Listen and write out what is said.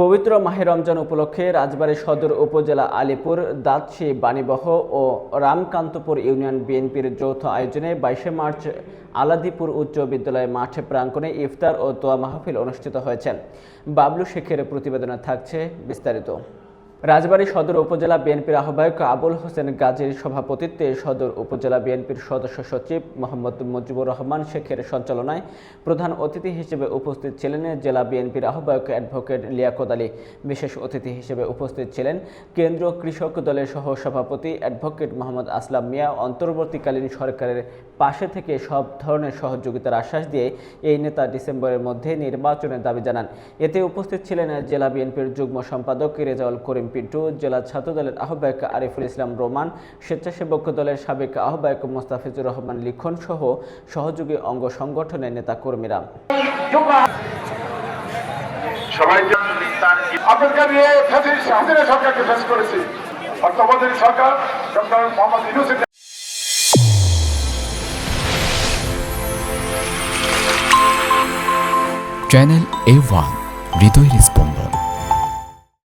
পবিত্র মাহে রমজান উপলক্ষে রাজবাড়ী সদর উপজেলা আলিপুর, দাঁতশি, বাণীবহ ও রামকান্তপুর ইউনিয়ন বিএনপির যৌথ আয়োজনে বাইশে মার্চ আলাদিপুর উচ্চ বিদ্যালয় মাঠে প্রাঙ্গণে ইফতার ও দোয়া মাহফিল অনুষ্ঠিত হয়েছে। বাবলু শেখের প্রতিবেদনে থাকছে বিস্তারিত। রাজবাড়ী সদর উপজেলা বিএনপির আহ্বায়ক আবুল হোসেন গাজীর সভাপতিত্বে সদর উপজেলা বিএনপির সদস্য সচিব মোহাম্মদ মুজিবুর রহমান শেখের সঞ্চালনায় প্রধান অতিথি হিসেবে উপস্থিত ছিলেন জেলা বিএনপির আহ্বায়ক অ্যাডভোকেট লিয়াকত আলী। বিশেষ অতিথি হিসেবে উপস্থিত ছিলেন কেন্দ্রীয় কৃষক দলের সহ সভাপতি অ্যাডভোকেট মোহাম্মদ আসলাম মিয়া। অন্তর্বর্তীকালীন সরকারের পাশে থেকে সব ধরনের সহযোগিতার আশ্বাস দিয়ে এই নেতা ডিসেম্বরের মধ্যে নির্বাচনের দাবি জানান। এতে উপস্থিত ছিলেন জেলা বিএনপির যুগ্ম সম্পাদক রেজাউল করিম পিন্টু জেলা ছাত্রদলের আহ্বায়ক আরিফুল ইসলাম রোমান স্বেচ্ছাসেবক দলের সাবেক আহ্বায়ক মোস্তাফিজুর রহমান লিখন সহ সহযোগী অঙ্গ সংগঠনের নেতা কর্মীরা সরকার doctor Mohammad channel A one হৃদয়ের স্পন্দন।